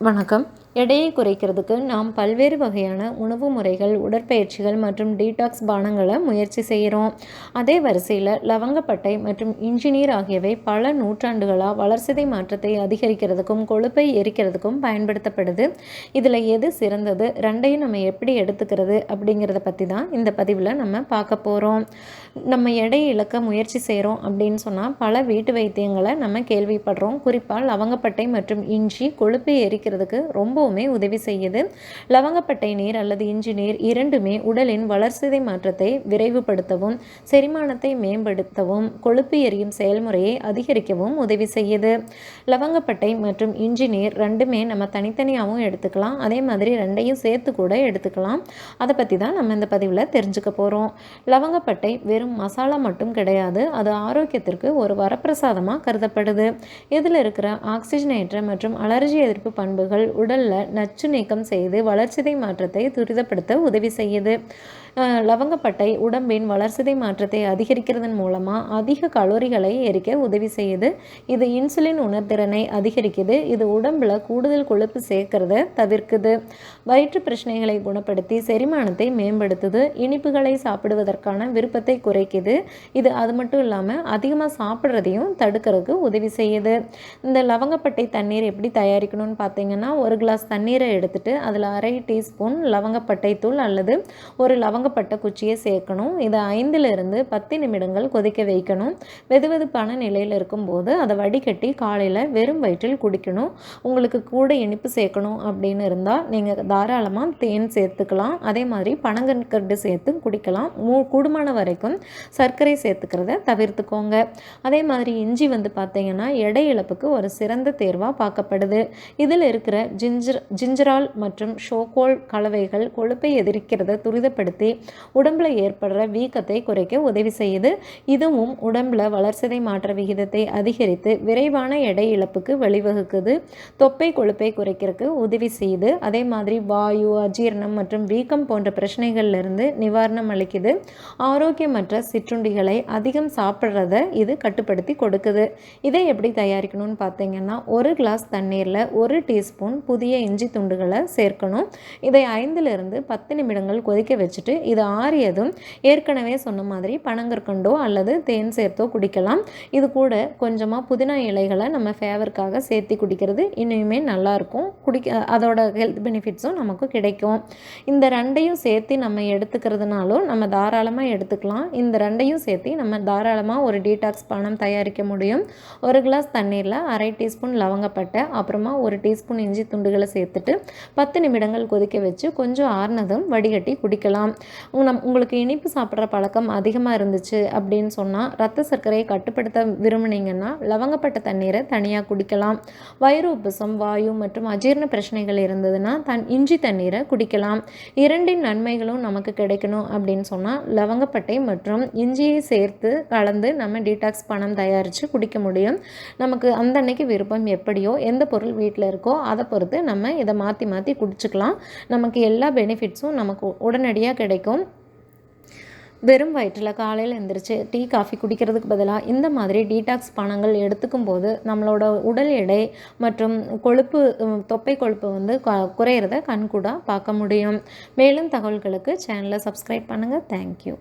வணக்கம். எடையை குறைக்கிறதுக்கு நாம் பல்வேறு வகையான உணவு முறைகள் உடற்பயிற்சிகள் மற்றும் டீடாக்ஸ் பானங்களை முயற்சி செய்கிறோம். அதே வரிசையில் லவங்கப்பட்டை மற்றும் இன்ஜினியர் ஆகியவை பல நூற்றாண்டுகளாக வளர்சிதை மாற்றத்தை அதிகரிக்கிறதுக்கும் கொழுப்பை எரிக்கிறதுக்கும் பயன்படுத்தப்படுது. இதில் எது சிறந்தது ரெண்டையும் நம்ம எப்படி எடுத்துக்கிறது அப்படிங்கிறத பற்றி தான் இந்த பதிவில் நம்ம பார்க்க போகிறோம் நம்ம எடையை இழக்க முயற்சி செய்கிறோம் அப்படின்னு சொன்னால் பல வீட்டு வைத்தியங்களை நம்ம கேள்விப்படுறோம். குறிப்பாக லவங்கப்பட்டை மற்றும் இஞ்சி கொழுப்பை எரிக்கிறதுக்கு ரொம்ப ரொம்பவுமே உதவி செய்யுது. லவங்கப்பட்டை நீர் அல்லது இஞ்சி நீர் இரண்டுமே உடலின் வளர்சிதை மாற்றத்தை விரைவுபடுத்தவும் செரிமானத்தை மேம்படுத்தவும் கொழுப்பு எரியும் செயல்முறையை அதிகரிக்கவும் உதவி செய்யுது. லவங்கப்பட்டை மற்றும் இஞ்சி நீர் ரெண்டுமே நம்ம தனித்தனியாகவும் எடுத்துக்கலாம். அதே மாதிரி ரெண்டையும் சேர்த்து கூட எடுத்துக்கலாம். அதை பற்றி தான் நம்ம இந்த பதிவில் தெரிஞ்சுக்க போகிறோம் லவங்கப்பட்டை வெறும் மசாலா மட்டும் கிடையாது அது ஆரோக்கியத்திற்கு ஒரு வரப்பிரசாதமாக கருதப்படுது. இதில் இருக்கிற ஆக்சிஜனேற்ற மற்றும் அலர்ஜி எதிர்ப்பு பண்புகள் உடல் உடலில் நச்சு நீக்கம் செய்து வளர்ச்சிதை மாற்றத்தை துரிதப்படுத்த உதவி செய்யுது. லவங்கப்பட்டை உடம்பின் வளர்சிதை மாற்றத்தை அதிகரிக்கிறதன் மூலமாக அதிக கலோரிகளை எரிக்க உதவி செய்யுது. இது இன்சுலின் உணர்திறனை அதிகரிக்குது. இது உடம்பில் கூடுதல் கொழுப்பு சேர்க்கறத தவிர்க்குது. வயிற்று பிரச்சனைகளை குணப்படுத்தி செரிமானத்தை மேம்படுத்துது. இனிப்புகளை சாப்பிடுவதற்கான விருப்பத்தை குறைக்குது. இது அது மட்டும் இல்லாமல் அதிகமாக சாப்பிட்றதையும் தடுக்கிறதுக்கு உதவி செய்யுது. இந்த லவங்கப்பட்டை தண்ணீர் எப்படி தயாரிக்கணும்னு பார்த்தீங்கன்னா ஒரு கிளாஸ் தண்ணீரை எடுத்துட்டு அதில் அரை டீஸ்பூன் லவங்கப்பட்டை தூள் அல்லது ஒரு லவங்க லவங்கப்பட்டை குச்சியை சேர்க்கணும். இதை ஐந்திலிருந்து பத்து நிமிடங்கள் கொதிக்க வைக்கணும். வெதுவெதுப்பான நிலையில் இருக்கும்போது அதை வடிகட்டி காலையில் வெறும் வயிற்றில் குடிக்கணும். உங்களுக்கு கூட இனிப்பு சேர்க்கணும் அப்படின்னு இருந்தால் நீங்கள் தாராளமாக தேன் சேர்த்துக்கலாம். அதே மாதிரி பனங்கற்கண்டு சேர்த்து குடிக்கலாம். மூ கூடுமான வரைக்கும் சர்க்கரை சேர்த்துக்கிறத தவிர்த்துக்கோங்க. அதே மாதிரி இஞ்சி வந்து பார்த்தீங்கன்னா எடை இழப்புக்கு ஒரு சிறந்த தேர்வாக பார்க்கப்படுது. இதில் இருக்கிற ஜிஞ்சர் ஜிஞ்சர் ஜிஞ்சரால் மற்றும் ஷோகோல் கலவைகள் கொழுப்பை எதிர்க்கிறத துரிதப்படுத்தி உடம்பில் ஏற்படுற வீக்கத்தை குறைக்க உதவி செய்யுது. இதுவும் உடம்பில் வளர்சிதை மாற்ற விகிதத்தை அதிகரித்து விரைவான எடை இழப்புக்கு வழிவகுக்குது. தொப்பை கொழுப்பை குறைக்கிறதுக்கு உதவி செய்யுது. அதே மாதிரி வாயு அஜீரணம் மற்றும் வீக்கம் போன்ற பிரச்சனைகள்லேருந்து நிவாரணம் அளிக்குது. ஆரோக்கியமற்ற சிற்றுண்டிகளை அதிகம் சாப்பிட்றத இது கட்டுப்படுத்தி கொடுக்குது. இதை எப்படி தயாரிக்கணும்னு பார்த்தீங்கன்னா ஒரு கிளாஸ் தண்ணீரில் ஒரு டீஸ்பூன் புதிய இஞ்சி துண்டுகளை சேர்க்கணும். இதை ஐந்துலேருந்து பத்து நிமிடங்கள் கொதிக்க வச்சுட்டு இது ஆறியதும் ஏற்கனவே சொன்ன மாதிரி பனங்கற்கண்டோ அல்லது தேன் சேர்த்தோ குடிக்கலாம். இது கூட கொஞ்சமாக புதினா இலைகளை நம்ம ஃபேவருக்காக சேர்த்து குடிக்கிறது இன்னுமே நல்லாயிருக்கும். குடிக்க அதோட ஹெல்த் பெனிஃபிட்ஸும் நமக்கு கிடைக்கும். இந்த ரெண்டையும் சேர்த்து நம்ம எடுத்துக்கிறதுனாலும் நம்ம தாராளமாக எடுத்துக்கலாம். இந்த ரெண்டையும் சேர்த்து நம்ம தாராளமாக ஒரு டீடாக்ஸ் பணம் தயாரிக்க முடியும். ஒரு கிளாஸ் தண்ணீரில் அரை டீஸ்பூன் லவங்கப்பட்டை அப்புறமா ஒரு டீஸ்பூன் இஞ்சி துண்டுகளை சேர்த்துட்டு பத்து நிமிடங்கள் கொதிக்க வச்சு கொஞ்சம் ஆறுனதும் வடிகட்டி குடிக்கலாம். நம் உங்களுக்கு இனிப்பு சாப்பிட்ற பழக்கம் அதிகமாக இருந்துச்சு அப்படின்னு சொன்னால் ரத்த சர்க்கரையை கட்டுப்படுத்த விரும்புனீங்கன்னா லவங்கப்பட்ட தண்ணீரை தனியாக குடிக்கலாம். வயிறு உப்புசம் வாயு மற்றும் அஜீர்ண பிரச்சனைகள் இருந்ததுன்னா தன் இஞ்சி தண்ணீரை குடிக்கலாம். இரண்டின் நன்மைகளும் நமக்கு கிடைக்கணும் அப்படின்னு சொன்னால் லவங்கப்பட்டை மற்றும் இஞ்சியை சேர்த்து கலந்து நம்ம டீடாக்ஸ் பணம் தயாரித்து குடிக்க முடியும். நமக்கு அந்த அன்னைக்கு விருப்பம் எப்படியோ எந்த பொருள் வீட்டில் இருக்கோ அதை பொறுத்து நம்ம இதை மாற்றி மாற்றி குடிச்சிக்கலாம். நமக்கு எல்லா பெனிஃபிட்ஸும் நமக்கு உடனடியாக கிடைக்கும். வெறும் வயிற்றில் காலையில் எழுந்திரிச்சு டீ காஃபி குடிக்கிறதுக்கு பதிலாக இந்த மாதிரி டீடாக்ஸ் பணங்கள் எடுத்துக்கும் போது நம்மளோட உடல் எடை மற்றும் கொழுப்பு தொப்பை கொழுப்பு வந்து குறையிறத கண்கூடாக பார்க்க முடியும். மேலும் தகவல்களுக்கு சேனலை சப்ஸ்கிரைப் பண்ணுங்கள் தேங்க்யூ